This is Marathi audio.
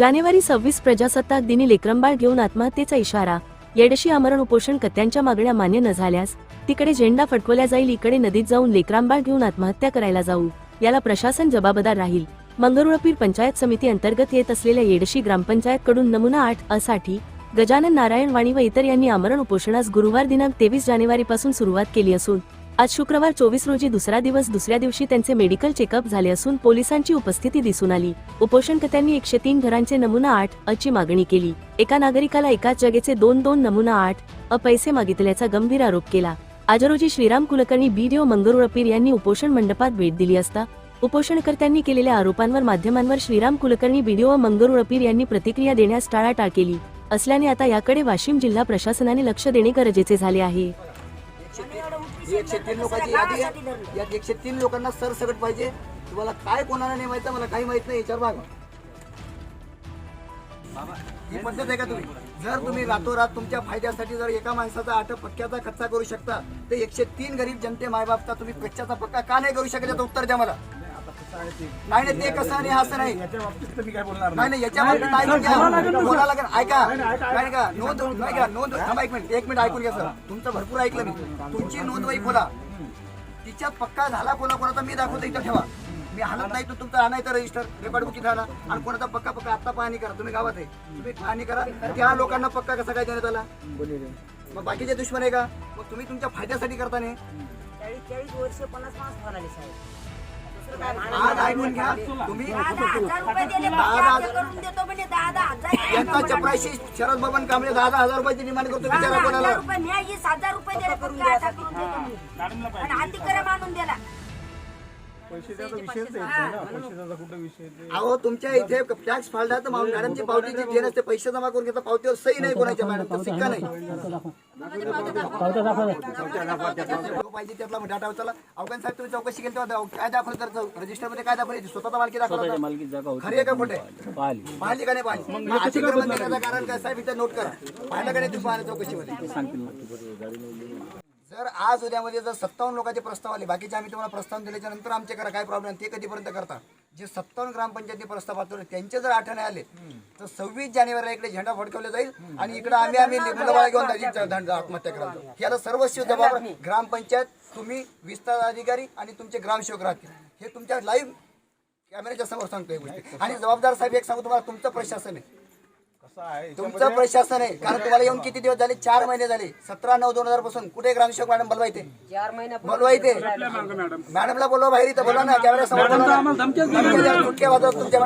जानेवारी सव्वीस प्रजासत्ताक दिनी लेकरंबाळ घेऊन आत्महत्येचा इशारा. येडशी आमरण उपोषण कत्यांच्या मागण्या मान्य न झाल्यास तिकडे झेंडा फडकवल्या जाईल इकडे नदीत जाऊन लेकरांबाळ घेऊन आत्महत्या करायला जाऊ याला प्रशासन जबाबदार राहील. मंगरुळपीर पंचायत समिती अंतर्गत येत असलेल्या येडशी ग्रामपंचायत कडून नमुना आठ असाठी गजानन नारायण वाणी व इतर यांनी आमरण उपोषणास गुरुवार दिनांक तेवीस जानेवारी पासून सुरुवात केली असून आज शुक्रवार चोवीस रोजी दुसरा दिवस दुसऱ्या दिवशी त्यांचे मेडिकल चेकअप झाले असून पोलिसांची उपस्थिती दिसून आली. उपोषणकर्त्यांनी एकशे तीन घरांचे नमुना आठ अची मागणी केली. एका नागरिकाला एकाच जागेचे दोन दोन नमुना आठ अ पैसे मागितल्याचा गंभीर आरोप केला. आज रोजी श्रीराम कुलकर्णी बीडीओ मंगरुळपीर यांनी उपोषण मंडपात भेट दिली असता उपोषणकर्त्यांनी केलेल्या आरोपांवर माध्यमांवर श्रीराम कुलकर्णी बीडीओ मंगरुळपीर यांनी प्रतिक्रिया देण्यास टाळाटाळ केली. असल्याने आता याकडे वाशिम जिल्हा प्रशासनाने लक्ष देणे गरजेचे झाले आहे. ही एकशे तीन लोकांची यादी आहे. यात एकशे तीन लोकांना सरसकट पाहिजे. तुम्हाला काय कोणाला नेमायचं मला काही माहीत नाही याच्यावर बघा ही पद्धत आहे का तुम्ही? जर तुम्ही रातोरात तुमच्या फायद्यासाठी जर एका माणसाचा आठ पक्क्याचा खर्चा करू शकता तर एकशे तीन गरीब जनते मायबापचा तुम्ही कच्च्याचा पक्का का नाही करू शकत याचं उत्तर द्या मला. नाही नाही ते कसं आणि हे असं नाही. याच्या बाबतीत तर मी काय बोलणार नाही नाही याच्या बाबतीत ऐकून घ्या. बोला लागेल ऐका. नाही का नोंद नाही का नोंद थांबा एक मिनिट एक मिनिट ऐकून घ्या सर. तुमचं भरपूर ऐकलं मी. तुमची नोंद वही बोला. तिच्यात पक्का झाला कोणा कोणाचा मी दाखवतो इथं ठेवा. मी हालत नाही तर तुमचं आणायचं रजिस्टर रेकॉर्ड बुक इथं आणा कोणाचा पक्का पक्का आता पाहणी करा. तुम्ही गावात आहे. तुम्ही पाहणी करा. त्या लोकांना पक्का कसा काय देण्यात आला? मग बाकीचे दुश्मन आहे का? मग तुम्ही तुमच्या फायद्यासाठी करता नाही. चाळीस चाळीस वर्ष पन्नास पन्नास म्हणाले साहेब? आज ऐकून घ्या तुम्ही म्हणजे यांचा चपराशी शरद बाबन कांबळे दहा दहा हजार रुपयाची डिमांड करतो विचारा दहा कोणाला हजार रुपये मी वीस हजार रुपये दिले पक्के आता करून देतो पैशाचा विषयच येत नाही ना पैशाचा कुठं विषय ते अहो तुमच्या इथे टॅक्स फाडला तर मा- मॅडमची पावती जी जे नसते पैसे जमा करून घेता पावतीवर सही नाही कोणाच्या मॅडम तर सिक्का नाही जो पाहिजे त्यातला डाटा उचलला अवकाश साहेब तुम्ही चौकशी केली तेव्हा काय दाखवलं तर रजिस्टरमध्ये काय दाखवलं स्वतःचा मालकी दाखवला मालकी जागा होती खरी आहे का खोटे पाहिली का नाही पाहिली मग अतिक्रमण देण्याचं कारण काय साहेब इथे नोट करा पाहिलं का नाही तुम्ही पाहिलं चौकशीमध्ये सांगतील जर आज उद्यामध्ये जर सत्तावन्न लोकांचे प्रस्ताव आले बाकीचे आम्ही तुम्हाला प्रस्ताव दिल्याच्या नंतर आमचे करा काय प्रॉब्लेम ते कधीपर्यंत करता जे सत्तावन्न ग्रामपंचायती प्रस्ताव पाठवले त्यांचे जर आठवणे आले तर सव्वीस जानेवारीला इकडे झेंडा फडकवला जाईल आणि इकडे आम्ही आम्ही मुलाबाळा घेऊन आत्महत्या करायला जाऊ. याला सर्वस्व जबाबदार ग्रामपंचायत तुम्ही विस्तार अधिकारी आणि तुमचे ग्रामसेवक राहतील. हे तुमच्या लाईव्ह कॅमेऱ्याच्या समोर सांगतोय गोष्टी. आणि जबाबदार साहेब एक सांगू तुम्हाला तुमचं प्रशासन आहे. तुमचं प्रशासन आहे. कारण तुम्हाला येऊन किती दिवस झाले? चार महिने झाले. सतरा नऊ दोन हजारपासून. कुठे ग्रामसेवक मॅडम बोलवा इथे चार महिन्या बोलवा इथे मॅडमला बोलवा बाहेर इथं. बोला ना. वाजवा तुमच्या